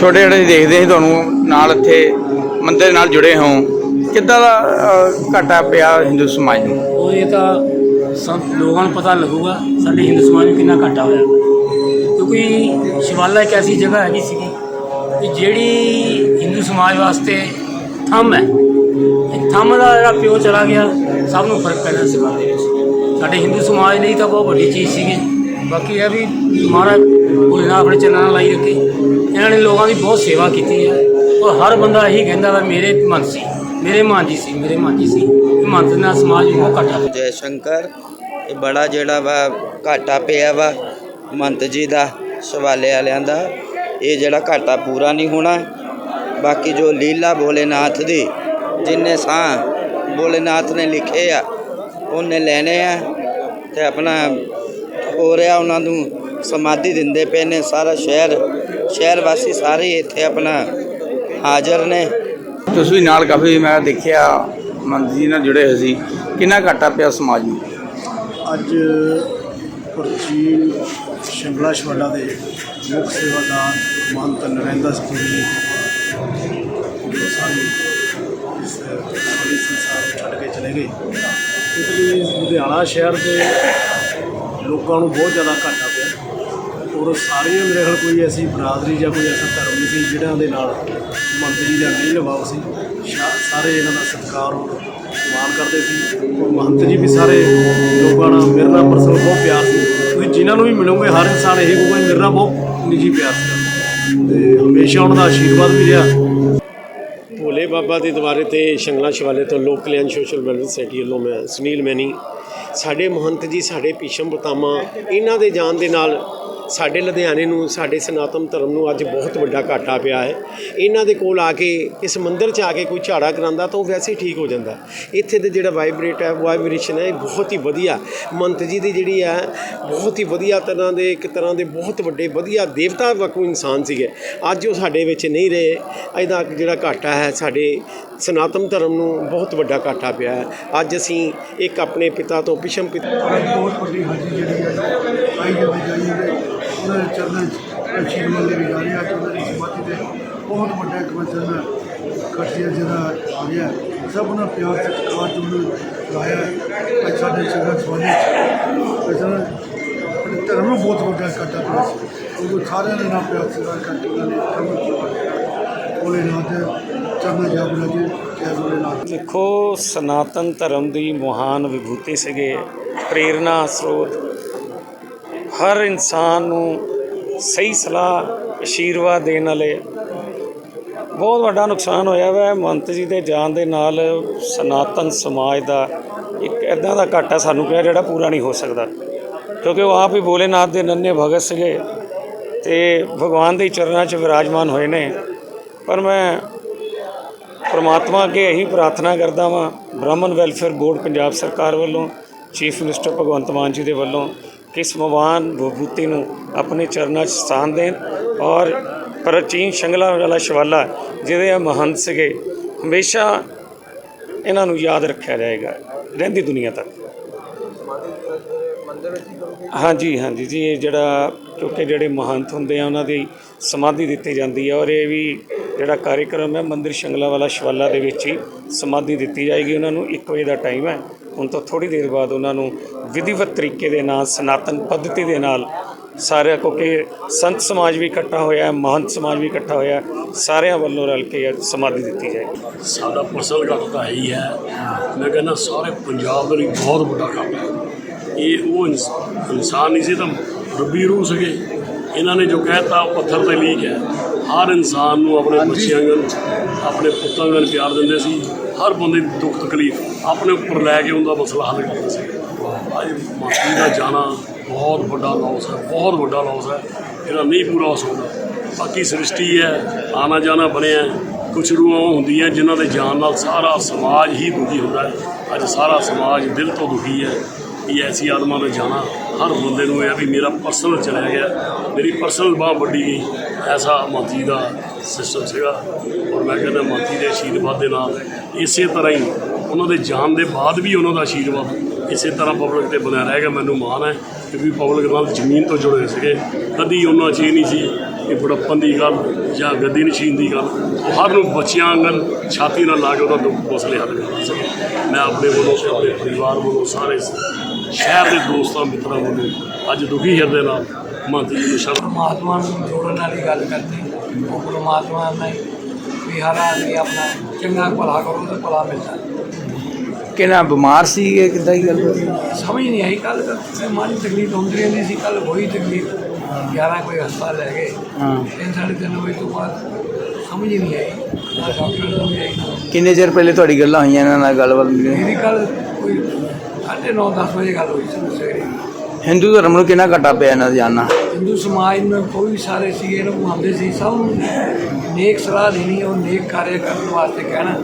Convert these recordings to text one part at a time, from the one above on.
ਛੋਟੇ ਛੋਟੇ ਦੇਖਦੇ ਸੀ ਤੁਹਾਨੂੰ, ਨਾਲ ਇੱਥੇ ਮੰਦਰ ਨਾਲ ਜੁੜੇ ਹੋ। ਕਿੱਦਾਂ ਦਾ ਘਾਟਾ ਪਿਆ ਹਿੰਦੂ ਸਮਾਜ ਨੂੰ? ਉਹ ਇਹ ਤਾਂ ਸਭ ਲੋਕਾਂ ਨੂੰ ਪਤਾ ਲੱਗੂਗਾ, ਸਾਡੇ ਹਿੰਦੂ ਸਮਾਜ ਨੂੰ ਕਿੰਨਾ ਘਾਟਾ ਹੋਇਆ। ਕਿਉਂਕਿ ਸ਼ਿਵਾਲਾ ਇੱਕ ਐਸੀ ਜਗ੍ਹਾ ਹੈਗੀ ਸੀਗੀ ਕਿ ਜਿਹੜੀ ਹਿੰਦੂ ਸਮਾਜ ਵਾਸਤੇ ਥੰਮ ਹੈ। ਇਹ ਥੰਮ ਦਾ ਜਿਹੜਾ ਪਿਓ ਚਲਾ ਗਿਆ, ਸਭ ਨੂੰ ਫ਼ਰਕ ਪੈਣਾ ਸਿਵਾ ਦੇ ਵਿੱਚ। ਸਾਡੇ ਹਿੰਦੂ ਸਮਾਜ ਲਈ ਤਾਂ ਬਹੁਤ ਵੱਡੀ ਚੀਜ਼ ਸੀਗੀ। ਬਾਕੀ ਇਹ ਵੀ ਮਹਾਰਾਜ ਭੋਲੇਨਾਥ ਆਪਣੇ ਚਰਨਾਂ ਨਾਲ ਲਾਈ ਰੱਖੇ। ਇਹਨਾਂ ਨੇ ਲੋਕਾਂ ਦੀ ਬਹੁਤ ਸੇਵਾ ਕੀਤੀ ਹੈ। ਔਰ ਹਰ ਬੰਦਾ ਇਹੀ ਕਹਿੰਦਾ ਵਾ, ਮੇਰੇ ਮਨ ਸੀ, ਮੇਰੇ ਮਾਂ ਜੀ ਸੀ, ਮੇਰੇ ਮਾਂ ਜੀ ਸੀ। ਇਹ ਮੰਤ ਨਾਲ ਸਮਾਜ ਨੂੰ ਬਹੁਤ ਘਾਟਾ ਪਿਆ। ਜੈ ਸ਼ੰਕਰ, ਇਹ ਬੜਾ ਜਿਹੜਾ ਵਾ ਘਾਟਾ ਪਿਆ ਵਾ ਮੰਤ ਜੀ ਦਾ, ਸਵਾਲੇ ਵਾਲਿਆਂ ਦਾ। ਇਹ ਜਿਹੜਾ ਘਾਟਾ ਪੂਰਾ ਨਹੀਂ ਹੋਣਾ। ਬਾਕੀ ਜੋ ਲੀਲਾ ਭੋਲੇਨਾਥ ਦੀ, ਜਿੰਨੇ ਸਾਹ ਭੋਲੇਨਾਥ ਨੇ ਲਿਖੇ ਆ, ਉਹਨੇ ਲੈਣੇ ਆ ਤੇ ਆਪਣਾ ਹੋ ਰਿਹਾ ਉਹਨਾਂ ਨੂੰ ਸਮਾਧੀ ਦਿੰਦੇ ਪਏ ਨੇ ਸਾਰਾ ਸ਼ਹਿਰ। ਸ਼ਹਿਰ ਵਾਸੀ ਸਾਰੇ ਇੱਥੇ ਆਪਣਾ ਹਾਜ਼ਰ ਨੇ। ਤੁਸੀਂ ਨਾਲ ਕਾਫੀ ਮੈਂ ਦੇਖਿਆ ਮੰਦਿਰ ਜੀ ਨਾਲ ਜੁੜੇ ਹੋਏ ਸੀ। ਕਿੰਨਾ ਘਾਟਾ ਪਿਆ ਸਮਾਜ ਨੂੰ? ਅੱਜ ਪ੍ਰਾਚੀਨ ਸ਼ਿਮਲਾ ਸ਼ਵਾਲਾ ਦੇ ਮੁੱਖ ਸੇਵਾਦਾਰ ਮਹੰਤ ਨਰਿੰਦਰ ਸਪੂਰੀ ਜੋ ਸਾਰੀ ਇਸ ਸਾਰੀ ਸੰਸਾਰ ਛੱਡ ਕੇ ਚਲੇ ਗਏ। ਇਸ ਲਈ ਲੁਧਿਆਣਾ ਸ਼ਹਿਰ ਦੇ ਲੋਕਾਂ ਨੂੰ ਬਹੁਤ ਜ਼ਿਆਦਾ ਘਾਟਾ ਪਿਆ। ਔਰ ਸਾਰੀਆਂ ਮੇਰੇ ਖਿਆਲ ਕੋਈ ਐਸੀ ਬਰਾਦਰੀ ਜਾਂ ਕੋਈ ਐਸਾ ਧਰਮ ਨਹੀਂ ਸੀ ਜਿਹਨਾਂ ਦੇ ਨਾਲ ਮੰਤਰੀ ਦਾ ਨਹੀਂ ਲਵਾਓ ਸੀ। ਸ਼ਾ- ਸਾਰੇ ਇਹਨਾਂ ਦਾ ਸਤਿਕਾਰ ਔਰ ਸਨਮਾਨ ਕਰਦੇ ਸੀ। ਔਰ ਮਹੰਤ ਜੀ ਵੀ ਸਾਰੇ ਲੋਕਾਂ ਨਾਲ ਮੇਰੇ ਨਾਲ ਪਰਸਨਲ ਬਹੁਤ ਪਿਆਰ ਸੀ। ਤੁਸੀਂ ਜਿਨ੍ਹਾਂ ਨੂੰ ਵੀ ਮਿਲੋਗੇ, ਹਰ ਇਨਸਾਨ ਇਹ ਕਹੂਗਾ ਮੇਰੇ ਨਾਲ ਬਹੁਤ ਨਿੱਜੀ ਪਿਆਰ ਸੀ। ਤੇ ਹਮੇਸ਼ਾ ਉਹਨਾਂ ਦਾ ਆਸ਼ੀਰਵਾਦ ਵੀ ਰਿਹਾ। ਭੋਲੇ ਬਾਬਾ ਦੇ ਦੁਆਰੇ ਤੇ ਸ਼ੰਗਲਾ ਸ਼ਿਵਾਲੇ ਤੋਂ ਲੋਕ ਕਲਿਆਣ ਸੋਸ਼ਲ ਵੈਲਫੇਅਰ ਸੋਸਾਇਟੀ ਵੱਲੋਂ ਮੈਂ ਸੁਨੀਲ ਮੈਨੀ, ਸਾਡੇ ਮਹੰਤ ਜੀ, ਸਾਡੇ ਭੀਸ਼ਮ ਪਤਾਮਾ ਇਹਨਾਂ ਦੇ ਜਾਣ ਦੇ ਨਾਲ ਸਾਡੇ ਲੁਧਿਆਣੇ ਨੂੰ, ਸਾਡੇ ਸਨਾਤਨ ਧਰਮ ਨੂੰ ਅੱਜ ਬਹੁਤ ਵੱਡਾ ਘਾਟਾ ਪਿਆ ਹੈ। ਇਹਨਾਂ ਦੇ ਕੋਲ ਆ ਕੇ, ਇਸ ਮੰਦਿਰ 'ਚ ਆ ਕੇ ਕੋਈ ਝਾੜਾ ਕਰਾਂਦਾ ਤਾਂ ਉਹ ਵੈਸੇ ਹੀ ਠੀਕ ਹੋ ਜਾਂਦਾ। ਇੱਥੇ ਦੇ ਜਿਹੜਾ ਵਾਈਬ੍ਰੇਟ ਹੈ ਵਾਈਬ੍ਰੇਸ਼ਨ ਹੈ, ਇਹ ਬਹੁਤ ਹੀ ਵਧੀਆ। ਮੰਤ ਜੀ ਦੀ ਜਿਹੜੀ ਹੈ, ਬਹੁਤ ਹੀ ਵਧੀਆ ਤਰ੍ਹਾਂ ਦੇ, ਇੱਕ ਤਰ੍ਹਾਂ ਦੇ ਬਹੁਤ ਵੱਡੇ, ਵਧੀਆ ਦੇਵਤਾ ਵਾਕੂ ਇਨਸਾਨ ਸੀਗੇ। ਅੱਜ ਉਹ ਸਾਡੇ ਵਿੱਚ ਨਹੀਂ ਰਹੇ। ਇਹਦਾ ਜਿਹੜਾ ਘਾਟਾ ਹੈ, ਸਾਡੇ ਸਨਾਤਨ ਧਰਮ ਨੂੰ ਬਹੁਤ ਵੱਡਾ ਘਾਟਾ ਪਿਆ ਹੈ। ਅੱਜ ਅਸੀਂ ਇੱਕ ਆਪਣੇ ਪਿਤਾ ਤੋਂ ਪਿਛਮ ਪਿਤਾ ਬਹੁਤ ਵੱਡੀ ਹਾਜੀ ਜਿਹੜੀ ਹੈ, ਆਈ ਜਾਈ ਉਹਨਾਂ ਦੇ ਚਰਨਾਂ 'ਚ ਵੀ ਦੇ ਰਿਹਾ ਆ ਉਹਨਾਂ ਦੀ ਸਮਾਧੀ ਤੇ ਬਹੁਤ ਵੱਡਾ ਇੱਕ ਵਚਨ ਕਟਿਆ ਜਿਹੜਾ ਆ ਗਿਆ। ਸਭ ਨਾਲ ਪਿਆਰ ਸਤਿਕਾਰ ਜੋ ਉਹਨੂੰ ਲਾਇਆ ਅੱਜ ਸਾਡੇ ਚੰਗਾ ਸਵਾਲੀ ਅਸਲ ਧਰਮ ਨੂੰ ਬਹੁਤ ਵੱਡਾ ਕੱਟਾ ਪਿਆ ਸੀ। ਉਹ ਸਾਰਿਆਂ ਦੇ ਨਾਲ ਪਿਆਰ ਸਤਿਕਾਰ ਕਰਕੇ ਉਹਨਾਂ ਨੇ ਕੰਮ ਕੀਤਾ ਬੋਲੇ ਨਾਥ ਚਰਨਾਂ ਜਾ ਜੀ ਦੇਖੋ, ਸਨਾਤਨ ਧਰਮ ਦੀ ਮਹਾਨ ਵਿਭੂਤੀ ਸੀਗੇ ਪ੍ਰੇਰਣਾ ਸਰੋਤ ਹਰ ਇਨਸਾਨ ਨੂੰ ਸਹੀ ਸਲਾਹ ਆਸ਼ੀਰਵਾਦ ਦੇਣ ਵਾਲੇ ਬਹੁਤ ਵੱਡਾ ਨੁਕਸਾਨ ਹੋਇਆ ਵਾ। ਮੰਤ ਜੀ ਦੇ ਜਾਣ ਦੇ ਨਾਲ ਸਨਾਤਨ ਸਮਾਜ ਦਾ ਇੱਕ ਇਦਾਂ ਦਾ ਘਾਟਾ ਸਾਨੂੰ ਪਿਆ ਜਿਹੜਾ ਪੂਰਾ ਨਹੀਂ ਹੋ ਸਕਦਾ। ਕਿਉਂਕਿ ਉਹ ਆਪ ਹੀ ਭੋਲੇਨਾਥ ਦੇ ਨੰਨੇ ਭਗਤ ਸੀਗੇ ਤੇ ਭਗਵਾਨ ਦੇ ਚਰਨਾਂ 'ਚ ਵਿਰਾਜਮਾਨ ਹੋਏ ਨੇ। ਪਰ ਮੈਂ ਪਰਮਾਤਮਾ ਅੱਗੇ ਇਹੀ ਪ੍ਰਾਰਥਨਾ ਕਰਦਾ ਵਾਂ, ਬ੍ਰਾਹਮਣ ਵੈਲਫੇਅਰ ਬੋਰਡ ਪੰਜਾਬ ਸਰਕਾਰ ਵੱਲੋਂ, ਚੀਫ ਮਿਨਿਸਟਰ ਭਗਵੰਤ ਮਾਨ ਜੀ ਦੇ ਵੱਲੋਂ ਕਿ ਇਸ ਵਿਭੂਤੀ ਨੂੰ ਆਪਣੇ ਚਰਨਾਂ 'ਚ ਸਥਾਨ ਦੇਣ ਔਰ ਪ੍ਰਾਚੀਨ ਸ਼ੰਗਲਾ ਵਾਲਾ ਸ਼ਵਾਲਾ ਜਿਹਦੇ ਆ ਮਹੰਤ ਸੀਗੇ, ਹਮੇਸ਼ਾ ਇਹਨਾਂ ਨੂੰ ਯਾਦ ਰੱਖਿਆ ਜਾਏਗਾ, ਰਹਿੰਦੀ ਦੁਨੀਆ ਤੱਕ। ਹਾਂਜੀ ਹਾਂਜੀ ਜੀ, ਇਹ ਜਿਹੜਾ ਕਿਉਂਕਿ ਜਿਹੜੇ ਮਹੰਤ ਹੁੰਦੇ ਆ, ਉਹਨਾਂ ਦੀ ਸਮਾਧੀ ਦਿੱਤੀ ਜਾਂਦੀ ਹੈ ਔਰ ਇਹ ਵੀ ਜਿਹੜਾ ਕਾਰਜਕ੍ਰਮ ਹੈ, ਮੰਦਿਰ ਸ਼ੰਗਲਾ ਵਾਲਾ ਸ਼ਵਾਲਾ ਦੇ ਵਿੱਚ ਹੀ ਸਮਾਧੀ ਦਿੱਤੀ ਜਾਏਗੀ। ਉਹਨਾਂ ਨੂੰ 1 ਵਜੇ ਦਾ ਟਾਈਮ ਹੈ। ਹੁਣ ਤੋਂ ਥੋੜੀ ਦੇਰ ਬਾਅਦ ਉਹਨਾਂ ਨੂੰ ਵਿਧੀਵਤ ਤਰੀਕੇ ਦੇ ਨਾਲ ਸਨਾਤਨ ਪੱਧਤੀ ਦੇ ਨਾਲ ਸਾਰੇ ਕਿਉਂਕਿ ਸੰਤ ਸਮਾਜ ਵੀ ਇਕੱਠਾ ਹੋਇਆ ਹੈ ਮਹੰਤ ਸਮਾਜ ਵੀ ਇਕੱਠਾ ਹੋਇਆ ਹੈ, ਸਾਰਿਆਂ ਵੱਲੋਂ ਰਲ ਕੇ ਇਹ ਸਮਾਧੀ ਦਿੱਤੀ ਜਾਏਗੀ ਸਾਡਾ ਪਰਸਨਲ ਘਾਟਾ ਤਾਂ ਹੈ ਹੀ ਹੈ। ਮੈਂ ਕਹਿੰਦਾ ਸਾਰੇ ਪੰਜਾਬ ਦੇ ਲਈ ਬਹੁਤ ਵੱਡਾ ਘਾਟਾ ਹੈ। ਇਹ ਉਹ ਇਨਸ- ਇਨਸਾਨ ਨਹੀਂ ਸੀ ਤਾਂ ਰੱਬੀ ਰੂਹ ਸੀਗੇ। ਇਹਨਾਂ ਨੇ ਜੋ ਕਹਿਤਾ ਉਹ ਪੱਥਰ ਤੇ ਲੀਕ ਹੈ। ਹਰ ਇਨਸਾਨ ਨੂੰ ਆਪਣੇ ਬੱਚਿਆਂ ਨਾਲ ਆਪਣੇ ਪੁੱਤਾਂ ਨਾਲ ਪਿਆਰ ਦਿੰਦੇ ਸੀ। ਹਰ ਬੰਦੇ ਦੀ ਦੁੱਖ ਤਕਲੀਫ ਆਪਣੇ ਉੱਪਰ ਲੈ ਕੇ ਉਹਦਾ ਮਸਲਾ ਹੱਲ ਕਰਦੇ ਸੀ। ਅੱਜ ਮਾਤੀ ਦਾ ਜਾਣਾ ਬਹੁਤ ਵੱਡਾ ਲਾਸ ਹੈ, ਬਹੁਤ ਵੱਡਾ ਲਾਸ ਹੈ। ਇਹਦਾ ਨਹੀਂ ਪੂਰਾ ਹੋ ਸਕਦਾ। ਬਾਕੀ ਸ੍ਰਿਸ਼ਟੀ ਹੈ, ਆਣਾ ਜਾਣਾ ਬਣਿਆ ਕੁਝ ਰੂਹਾਂ ਹੁੰਦੀਆਂ ਜਿਨ੍ਹਾਂ ਦੇ ਜਾਣ ਨਾਲ ਸਾਰਾ ਸਮਾਜ ਹੀ ਦੁਖੀ ਹੁੰਦਾ ਹੈ। ਅੱਜ ਸਾਰਾ ਸਮਾਜ ਦਿਲ ਤੋਂ ਦੁਖੀ ਹੈ ਕਿ ਐਸੀ ਆਦਮਾਂ ਦਾ ਜਾਣਾ। ਹਰ ਬੰਦੇ ਨੂੰ ਇਹ ਆ ਵੀ ਮੇਰਾ ਪਰਸਨਲ ਚਲਿਆ ਗਿਆ, ਮੇਰੀ ਪਰਸਨਲ ਬਾਹ ਵੱਡੀ ਗਈ। ਐਸਾ ਮਾਤੀ ਦਾ ਸਿਸਟਮ ਸੀਗਾ ਔਰ ਮੈਂ ਕਹਿੰਦਾ, ਮਾਤੀ ਦੇ ਆਸ਼ੀਰਵਾਦ ਦੇ ਨਾਲ। ਇਸੇ ਤਰ੍ਹਾਂ ਹੀ ਉਹਨਾਂ ਦੇ ਜਾਣ ਦੇ ਬਾਅਦ ਵੀ ਉਹਨਾਂ ਦਾ ਆਸ਼ੀਰਵਾਦ ਇਸੇ ਤਰ੍ਹਾਂ ਪਬਲਿਕ ਤੇ ਬਣਿਆ ਰਹੇਗਾ। ਮੈਨੂੰ ਮਾਣ ਹੈ ਕਿਉਂਕਿ ਪਬਲਿਕ ਨਾਲ ਜ਼ਮੀਨ ਤੋਂ ਜੁੜੇ ਸੀਗੇ। ਕਦੀ ਉਹਨਾਂ 'ਚ ਇਹ ਨਹੀਂ ਸੀ ਕਿ ਬੜੱਪਨ ਦੀ ਗੱਲ ਜਾਂ ਗੱਦੀ ਨਸ਼ੀਨ ਦੀ ਗੱਲ। ਉਹ ਹਰ ਨੂੰ ਬੱਚਿਆਂ ਵਾਂਗਨ ਛਾਤੀ ਨਾਲ ਲਾ ਕੇ ਉਹਦਾ ਦੁੱਖ ਹੌਸਲੇ ਹੱਲ ਕਰ ਸਕੇ ਮੈਂ ਆਪਣੇ ਵੱਲੋਂ, ਆਪਣੇ ਪਰਿਵਾਰ ਵੱਲੋਂ, ਸਾਰੇ ਸ਼ਹਿਰ ਦੇ ਦੋਸਤਾਂ, ਮਿੱਤਰਾਂ ਵੱਲੋਂ ਅੱਜ ਦੁਖੀ ਹਿਰਦੇ ਨਾਲ ਮੰਤਰੀ ਜੀ ਨੂੰ ਸ਼ਰਮ ਪਰਮਾਤਮਾ ਨੂੰ ਜੋੜਨ ਵਾਲੀ ਗੱਲ ਕਰਦੇ। ਉਹ ਪਰਮਾਤਮਾ ਨੇ ਵੀ ਹਰ ਆਦਮੀ ਆਪਣਾ ਚੰਗਾ ਭਲਾ ਕਰੋ ਤਾਂ ਭਲਾ ਮਿਲਦਾ। ਕਿਹਨਾਂ ਬਿਮਾਰ ਸੀ ਇਹ? ਕਿੱਦਾਂ ਦੀ ਗੱਲ ਹੋਈ? ਸਮਝ ਨਹੀਂ ਆਈ। ਕੱਲ ਮਾੜੀ ਤਕਲੀਫ ਹੁੰਦੀ ਰਹਿੰਦੀ ਸੀ। ਕੱਲ ਹੋਈ ਤਕਲੀਫ। 11 ਕੋਈ ਹਸਪਤਾਲ ਲੈ ਗਏ। ਹਾਂ। ਤਿੰਨ ਸਾਢੇ ਤਿੰਨ ਵਜੇ ਤੋਂ ਬਾਅਦ ਸਮਝ ਹੀ ਨਹੀਂ ਆਈ। ਨਾ ਡਾਕਟਰ ਨੂੰ ਸਮਝ ਆਈ ਕਿੰਨੇ ਚਿਰ ਪਹਿਲੇ ਤੁਹਾਡੀ ਗੱਲਾਂ ਹੋਈਆਂ ਇਹਨਾਂ ਨਾਲ ਗੱਲਬਾਤ ਮੇਰੀ ਕੱਲ ਕੋਈ ਸਾਢੇ ਨੌ 10 ਵਜੇ ਗੱਲ ਹੋਈ ਸੀ ਸਵੇਰੇ। ਹਿੰਦੂ ਧਰਮ ਨੂੰ ਕਿੰਨਾ ਘਾਟਾ ਪਿਆ ਇਹਨਾਂ ਦਾ ਜਾਨਣਾ? ਹਿੰਦੂ ਸਮਾਜ ਨੂੰ ਕੋਈ ਵੀ ਸਾਰੇ ਸੀਗੇ ਇਹਨੂੰ ਮੰਨਦੇ ਸੀ। ਸਭ ਨੂੰ ਨੇਕ ਸਲਾਹ ਦੇਣੀ ਉਹ ਨੇਕ ਕਾਰਜ ਕਰਨ ਵਾਸਤੇ ਕਹਿਣਾ।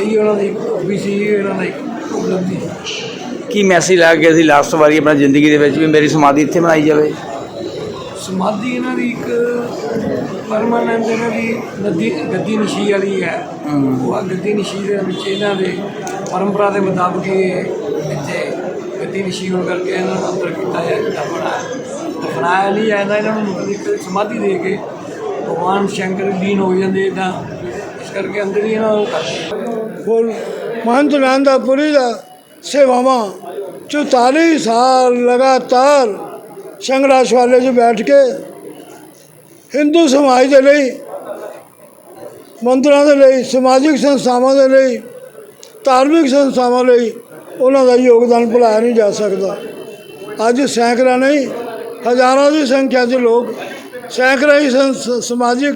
ਇਹੀ ਉਹਨਾਂ ਦੀ ਵੀ ਸੀ ਇਹਨਾਂ ਦਾ ਇੱਕ ਉਪਲਬਧੀ ਸੀ। ਕੀ ਮੈਸੇਜ ਲਾ ਕੇ ਅਸੀਂ ਲਾਸਟ ਵਾਰੀ ਆਪਣੀ ਜ਼ਿੰਦਗੀ ਦੇ ਵਿੱਚ ਵੀ ਮੇਰੀ ਸਮਾਧੀ ਇੱਥੇ ਬਣਾਈ ਜਾਵੇ? ਸਮਾਧੀ ਇਹਨਾਂ ਦੀ ਇੱਕ ਪਰਮਾਨੈਂਟ ਇਹਨਾਂ ਦੀ ਨਦੀ ਗੱਦੀ ਨਸ਼ੀ ਵਾਲੀ ਹੈ। ਉਹ ਗੱਦੀ ਨਸ਼ੀ ਦੇ ਵਿੱਚ ਇਹਨਾਂ ਦੇ ਪਰੰਪਰਾ ਦੇ ਮੁਤਾਬਕ ਇਹ ਇੱਥੇ ਗੱਦੀ ਨਸ਼ੀ ਹੋਣ ਕਰਕੇ ਇਹਨਾਂ ਨੂੰ ਅੰਦਰ ਕੀਤਾ ਹੈ। ਦਫਨਾ ਦਫਨਾਇਆ ਨਹੀਂ ਜਾਂਦਾ ਇਹਨਾਂ ਨੂੰ ਇੱਕ ਸਮਾਧੀ ਦੇ ਕੇ ਭਗਵਾਨ ਸ਼ੰਕਰ ਲੀਨ ਹੋ ਜਾਂਦੇ ਇਦਾਂ ਇਸ ਕਰਕੇ ਅੰਦਰ ਹੀ ਇਹਨਾਂ ਨੂੰ ਕਰਦੇ ਹੁਣ ਮਹੰਤ ਨੰਦਾਪੁਰੀ ਦਾ ਸੇਵਾਵਾਂ 44 ਸਾਲ ਲਗਾਤਾਰ ਸੰਗਰਾਜ ਵਾਲੇ 'ਚ ਬੈਠ ਕੇ ਹਿੰਦੂ ਸਮਾਜ ਦੇ ਲਈ, ਮੰਦਰਾਂ ਦੇ ਲਈ, ਸਮਾਜਿਕ ਸੰਸਥਾਵਾਂ ਦੇ ਲਈ, ਧਾਰਮਿਕ ਸੰਸਥਾਵਾਂ ਲਈ ਉਹਨਾਂ ਦਾ ਯੋਗਦਾਨ ਭੁਲਾਇਆ ਨਹੀਂ ਜਾ ਸਕਦਾ। ਅੱਜ ਸੈਂਕੜਾ ਨਹੀਂ ਹਜ਼ਾਰਾਂ ਦੀ ਸੰਖਿਆ 'ਚ ਲੋਕ ਸੈਂਕੜਾ ਹੀ ਸੰਸ- ਸਮਾਜਿਕ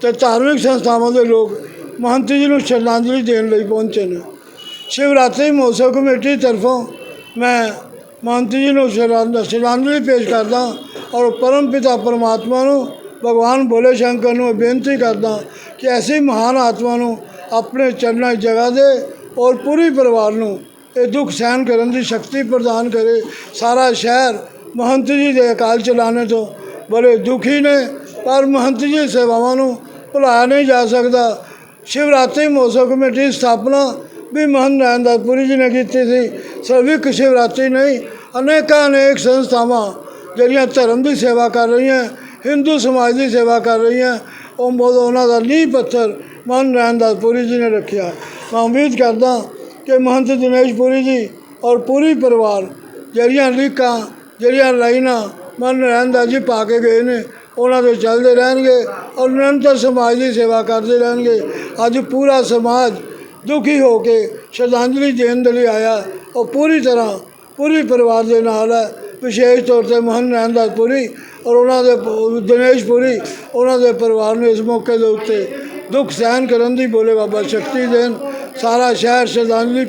ਤੇ ਧਾਰਮਿਕ ਸੰਸਥਾਵਾਂ ਦੇ ਲੋਕ ਮਹੰਤ ਜੀ ਨੂੰ ਸ਼ਰਧਾਂਜਲੀ ਦੇਣ ਲਈ ਪਹੁੰਚੇ ਨੇ। ਸ਼ਿਵਰਾਤਰੀ ਮਹੋਤਸਵ ਕਮੇਟੀ ਤਰਫੋਂ ਮੈਂ ਮਹੰਤ ਜੀ ਨੂੰ ਸ਼ਰਧਾ- ਸ਼ਰਧਾਂਜਲੀ ਪੇਸ਼ ਕਰਦਾ ਔਰ ਪਰਮ ਪਿਤਾ ਪਰਮਾਤਮਾ ਨੂੰ, ਭਗਵਾਨ ਭੋਲੇ ਸ਼ੰਕਰ ਨੂੰ ਬੇਨਤੀ ਕਰਦਾ ਕਿ ਐਸੀ ਮਹਾਨ ਆਤਮਾ ਨੂੰ ਆਪਣੇ ਚਰਨਾਂ ਜਗ੍ਹਾ ਦੇ ਔਰ ਪੂਰੀ ਪਰਿਵਾਰ ਨੂੰ ਇਹ ਦੁੱਖ ਸਹਿਣ ਕਰਨ ਦੀ ਸ਼ਕਤੀ ਪ੍ਰਦਾਨ ਕਰੇ। ਸਾਰਾ ਸ਼ਹਿਰ ਮਹੰਤ ਜੀ ਦੇ ਅਕਾਲ ਚਲਾਣੇ ਤੋਂ ਬੜੇ ਦੁਖੀ ਨੇ, ਪਰ ਮਹੰਤ ਜੀ ਸੇਵਾਵਾਂ ਨੂੰ ਭੁਲਾਇਆ ਨਹੀਂ ਜਾ ਸਕਦਾ। ਸ਼ਿਵਰਾਤਰੀ ਮਹੋਤਸਵ ਕਮੇਟੀ ਦੀ ਸਥਾਪਨਾ ਵੀ ਮਹੰਤ ਨਰਿੰਦਰਪੁਰੀ ਜੀ ਨੇ ਕੀਤੀ ਸੀ। ਸਿਰਫ ਸ਼ਿਵਰਾਤਰੀ ਨਹੀਂ, ਅਨੇਕਾਂ ਅਨੇਕ ਸੰਸਥਾਵਾਂ ਜਿਹੜੀਆਂ ਧਰਮ ਦੀ ਸੇਵਾ ਕਰ ਰਹੀਆਂ, ਹਿੰਦੂ ਸਮਾਜ ਦੀ ਸੇਵਾ ਕਰ ਰਹੀਆਂ, ਉਹ ਮੋਦ ਉਹਨਾਂ ਦਾ ਨੀਂਹ ਪੱਥਰ ਮਹੰਤ ਨਰਿੰਦਰਪੁਰੀ ਜੀ ਨੇ ਰੱਖਿਆ। ਮੈਂ ਉਮੀਦ ਕਰਦਾ ਕਿ ਮਹੰਤ ਦਿਨੇਸ਼ ਪੁਰੀ ਜੀ ਔਰ ਪੂਰੀ ਪਰਿਵਾਰ ਜਿਹੜੀਆਂ ਲੀਕਾਂ ਜਿਹੜੀਆਂ ਲਾਈਨਾਂ ਮਨ ਰਹਿੰਦਾ ਜੀ ਪਾ ਕੇ ਗਏ ਨੇ, ਉਹਨਾਂ ਦੇ ਚੱਲਦੇ ਰਹਿਣਗੇ ਔਰ ਨਿਰੰਤਰ ਸਮਾਜ ਦੀ ਸੇਵਾ ਕਰਦੇ ਰਹਿਣਗੇ। ਅੱਜ ਪੂਰਾ ਸਮਾਜ ਦੁਖੀ ਹੋ ਕੇ ਸ਼ਰਧਾਂਜਲੀ ਦੇਣ ਦੇ ਲਈ ਆਇਆ। ਉਹ ਪੂਰੀ ਤਰ੍ਹਾਂ ਪੂਰੀ ਪਰਿਵਾਰ ਦੇ ਨਾਲ ਹੈ। ਵਿਸ਼ੇਸ਼ ਤੌਰ ਤੇ ਮੋਹਨ ਰਹਿੰਦਾ ਪੁਰੀ ਔਰ ਉਹਨਾਂ ਦੇ ਦਿਨੇਸ਼ ਪੁਰੀ ਉਹਨਾਂ ਦੇ ਪਰਿਵਾਰ ਨੂੰ ਇਸ ਮੌਕੇ ਦੇ ਉੱਤੇ ਦੁੱਖ ਸਹਿਣ ਕਰਨ ਦੀ ਬੋਲੇ ਬਾਬਾ ਸ਼ਕਤੀ ਦੇਣ। ਸਾਰਾ ਸ਼ਹਿਰ ਸ਼ਰਧਾਂਜਲੀ